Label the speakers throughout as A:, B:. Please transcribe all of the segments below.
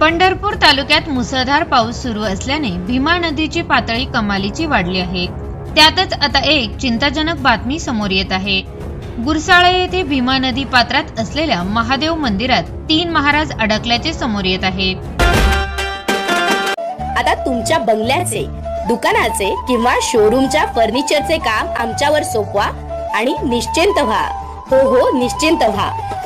A: पंढरपूर तालुक्यात मुसळधार पाऊस सुरू असल्याने भीमा नदीची पातळी कमालीची वाढली आहे. त्यातच आता एक चिंताजनक बातमी समोर येत आहे. गुरसाळे येथे भीमा नदी पात्रात असलेल्या महादेव मंदिरात तीन महाराज अडकल्याचे समोर येत आहे.
B: आता तुमच्या बंगल्याचे दुकानाचे किंवा शोरूमच्या फर्निचरचे काम आमच्यावर सोपवा आणि निश्चिंत व्हा. हो हो निश्चिंत व्हा.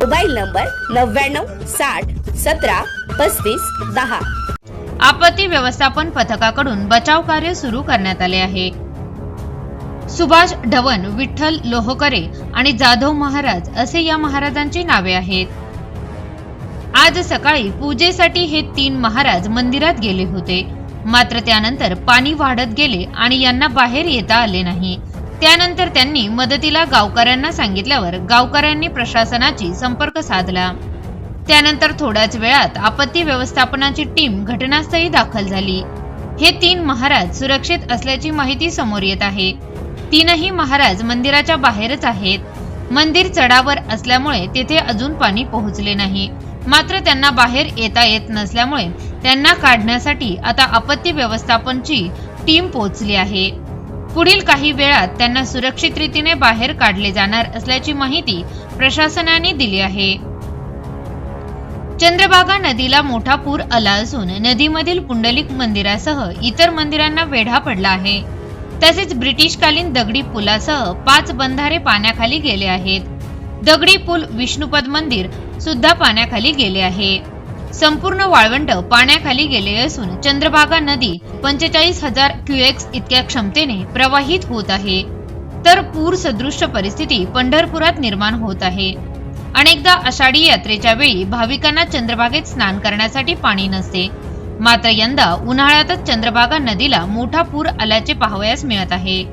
B: मोबाईल नंबर नव्याण्णव साठ सतरा पस्तीस दहा.
A: आपत्ती व्यवस्थापन पथकाकडून बचाव कार्य सुरू करण्यात आले आहे. सुभाष ढवण विठ्ठल लोहकरे आणि जाधव महाराज असे या महाराजांची नावे आहेत. आज सकाळी पूजेसाठी हे तीन महाराज मंदिरात गेले होते. मात्र त्यानंतर पाणी वाढत गेले आणि यांना बाहेर येता आले नाही. त्यानंतर त्यांनी मदतीला गावकऱ्यांना सांगितल्यावर गावकऱ्यांनी प्रशासनाची संपर्क साधला. त्यानंतर थोड्याच वेळात आपत्ती व्यवस्थापनाची टीम घटनास्थळी दाखल झाली. हे तीन महाराज सुरक्षित असल्याची माहिती समोर येत आहे. तीनही महाराज मंदिराच्या बाहेरच आहेत. मंदिर चढावर असल्यामुळे तेथे अजून पाणी पोहोचले नाही. मात्र त्यांना बाहेर येता येत नसल्यामुळे त्यांना काढण्यासाठी आता आपत्ती व्यवस्थापनची टीम पोहोचली आहे. पुढील काही वेळात त्यांना सुरक्षित रीतीने बाहेर काढले जाणार असल्याची माहिती प्रशासनाने दिली आहे. चंद्रभागा नदीला मोठा पूर आला असून नदीमधील पुंडलिक मंदिरासह इतर मंदिरांना वेढा पडला आहे. तसेच ब्रिटिशकालीन दगडी पुलासह पाच बंधारे पाण्याखाली गेले आहेत. दगडी पूल विष्णुपद मंदिर सुद्धा पाण्याखाली गेले आहे. संपूर्ण वाळवंट पाण्याखाली गेले असून चंद्रभागा नदी पंचेचाळीस हजार क्युएक्स इतक्या क्षमतेने प्रवाहित होत आहे. तर पूर सदृश्य परिस्थिती पंढरपुरात निर्माण होत आहे. अनेकदा आषाढी यात्रेच्या वेळी भाविकांना चंद्रभागेत स्नान करण्यासाठी पाणी नसते. मात्र यंदा उन्हाळ्यातच चंद्रभागा नदीला मोठा पूर आल्याचे पाहावयास मिळत आहे.